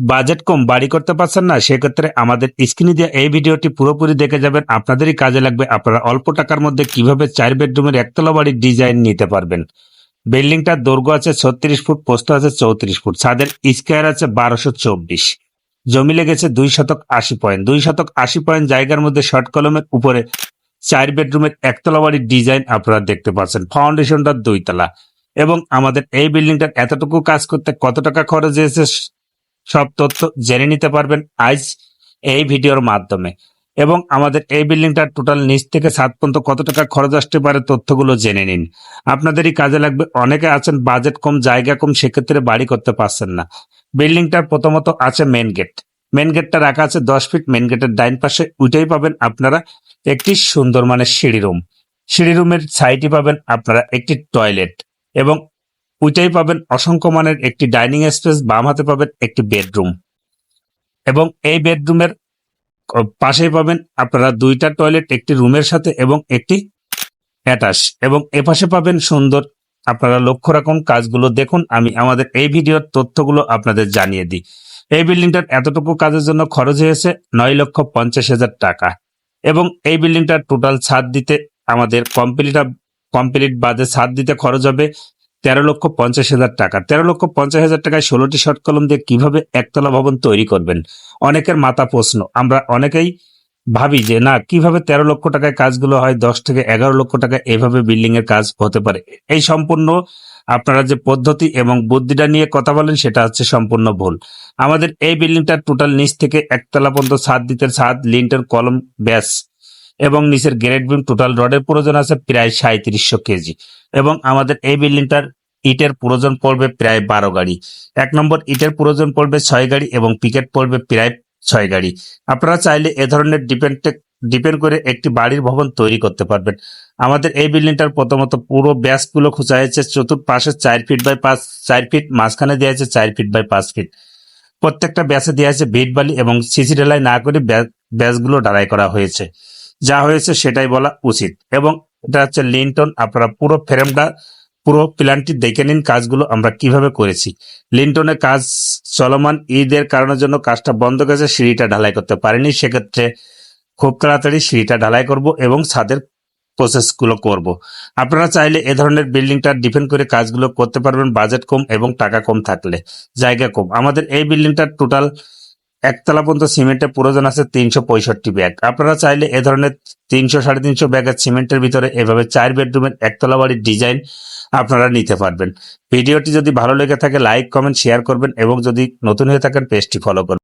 Budget কম, বাড়ি করতে পারছেন না, সেক্ষেত্রে আমাদের স্ক্রিনে দেওয়া এই ভিডিওটি পুরোপুরি দেখে যাবেন। আপনাদেরই কাজে লাগবে আপনারা অল্প টাকার মধ্যে কীভাবে চার বেডরুমের একতলা বাড়ির ডিজাইন নিতে পারবেন। বিল্ডিংটার দৈর্ঘ্য আছে ছত্রিশ ফুট, পোস্ত আছে চৌত্রিশ ফুট, ছাদের স্কোয়ার আছে বারোশো চব্বিশ। জমি লেগেছে দুই শতক আশি পয়েন্ট। দুই শতক আশি পয়েন্ট জায়গার মধ্যে শর্ট কলমের উপরে চার বেডরুমের একতলা বাড়ির ডিজাইন আপনারা দেখতে পাচ্ছেন ফাউন্ডেশনটা দুইতলা। এবং আমাদের এই বিল্ডিংটার এতটুকু কাজ করতে কত টাকা খরচ হয়েছে সব তথ্য জেনে নিতে পারবেন আজ এই ভিডিওর মাধ্যমে। এবং আমাদের এই বিল্ডিংটার টোটাল নিচ থেকে সাত পর্যন্ত কত টাকা খরচ আসতে পারে তথ্যগুলো জেনে নিন। আপনাদেরই কাজে লাগবে অনেকে আছেন বাজেট কম, জায়গা কম, সেক্ষেত্রে বাড়ি করতে পারছেন না। বিল্ডিংটার প্রথমত আছে মেন গেট। মেন গেটটা রাখা আছে দশ ফিট মেন গেটের ডাইন পাশে উইটাই পাবেন আপনারা একটি সুন্দর মানের সিঁড়ি রুম। সিঁড়ি রুমের সাইডে পাবেন আপনারা একটি টয়লেট। এবং ওইটাই পাবেন অসংখ্য মানের একটি ডাইনিং স্পেস, বাম হাতে পাবেন একটি বেডরুম। এবং এই বেডরুমের পাশেই পাবেন আপনারা দুইটা টয়লেট, একটি রুমের সাথে এবং একটি অ্যাটাচ। এবং এপাশে পাবেন সুন্দর, আপনারা লক্ষ্য রাখুন, কাজগুলো দেখুন, আমি আমাদের এই ভিডিওর তথ্যগুলো আপনাদের জানিয়ে দিই। এই বিল্ডিংটার এতটুকু কাজের জন্য খরচ হয়েছে নয় লক্ষ পঞ্চাশ হাজার টাকা। এবং এই বিল্ডিংটার টোটাল ছাদ দিতে আমাদের কমপ্লিট কমপ্লিট বাদে ছাদ দিতে খরচ হবে তেরো লক্ষ পঞ্চাশ হাজার টাকা। তেরো লক্ষ পঞ্চাশ হাজার টাকায় ষোলোটি শর্ট কলম দিয়ে কীভাবে একতলা ভবন তৈরি করবেন? অনেকের মাথা প্রশ্ন। আমরা অনেকেই ভাবি যে, না, কীভাবে তেরো লক্ষ টাকায় কাজগুলো হয়? দশ থেকে এগারো লক্ষ টাকা এভাবে বিল্ডিং এর কাজ হতে পারে। এই সম্পূর্ণ আপনারা যে পদ্ধতি এবং বুদ্ধিটা নিয়ে কথা বলেন, সেটা হচ্ছে সম্পূর্ণ ভুল। আমাদের এই বিল্ডিংটার টোটাল নিচ থেকে একতলা পর্যন্ত ছাদ দিতে ছাদ লিন্টের কলম ব্যাস। এবং নিচের গ্রেড বিম টোটাল রডের প্রয়োজন আছে প্রায় সাঁত্রিশশো কেজি। এবং আমাদের এই বিল্ডিংটার ইটের প্রয়োজন পড়বে প্রায় বারো গাড়ি। এক নম্বর, ইটের প্রয়োজন পড়বে ছয় গাড়ি এবং পিকেট পড়বে প্রায় ছয় গাড়ি। আপনারা চাইলে এ ধরনের ডিপেন্ড ডিপেন্ড করে একটি বাড়ির ভবন তৈরি করতে পারবেন। আমাদের এই বিল্ডিংটার প্রথমত পুরো ব্যাসগুলো খোঁচা হয়েছে, চতুর্পাশে চার ফিট বাই পাঁচ, চার ফিট মাঝখানে দেওয়া হয়েছে চার ফিট বাই পাঁচ ফিট। প্রত্যেকটা ব্যাসে দেওয়া হয়েছে ভিট বালি এবং সিসি ঢালাই না করে ব্যাসগুলো ডালাই করা হয়েছে। যা হয়েছে সেটাই বলা উচিত। এবং এটা হচ্ছে লিন্টন, আপনারা পুরো ফ্রেমটা, পুরো প্ল্যানটি দেখে নিন কাজগুলো আমরা কীভাবে করেছি। লিন্টনের কাজ চলমান, ঈদের কারণের জন্য কাজটা বন্ধ গেছে সিঁড়িটা ঢালাই করতে পারিনি, সেক্ষেত্রে খুব তাড়াতাড়ি সিঁড়িটা ঢালাই করব এবং ছাদের প্রসেসগুলো করব। আপনারা চাইলে এ ধরনের বিল্ডিংটা ডিপেন্ড করে কাজগুলো করতে পারবেন বাজেট কম এবং টাকা কম থাকলে, জায়গা কম। আমাদের এই বিল্ডিংটার টোটাল একতলা পর্যন্ত সিমেন্টের প্রয়োজন আছে তিনশো পঁয়ষট্টি ব্যাগ। আপনারা চাইলে এ ধরনের তিনশো সাড়ে তিনশো ব্যাগের সিমেন্টের ভিতরে এভাবে চার বেডরুমের একতলা বাড়ির ডিজাইন আপনারা নিতে পারবেন। ভিডিওটি যদি ভালো লেগে থাকে, লাইক, কমেন্ট, শেয়ার করবেন এবং যদি নতুন হয়ে থাকেন, পেজটি ফলো করবেন।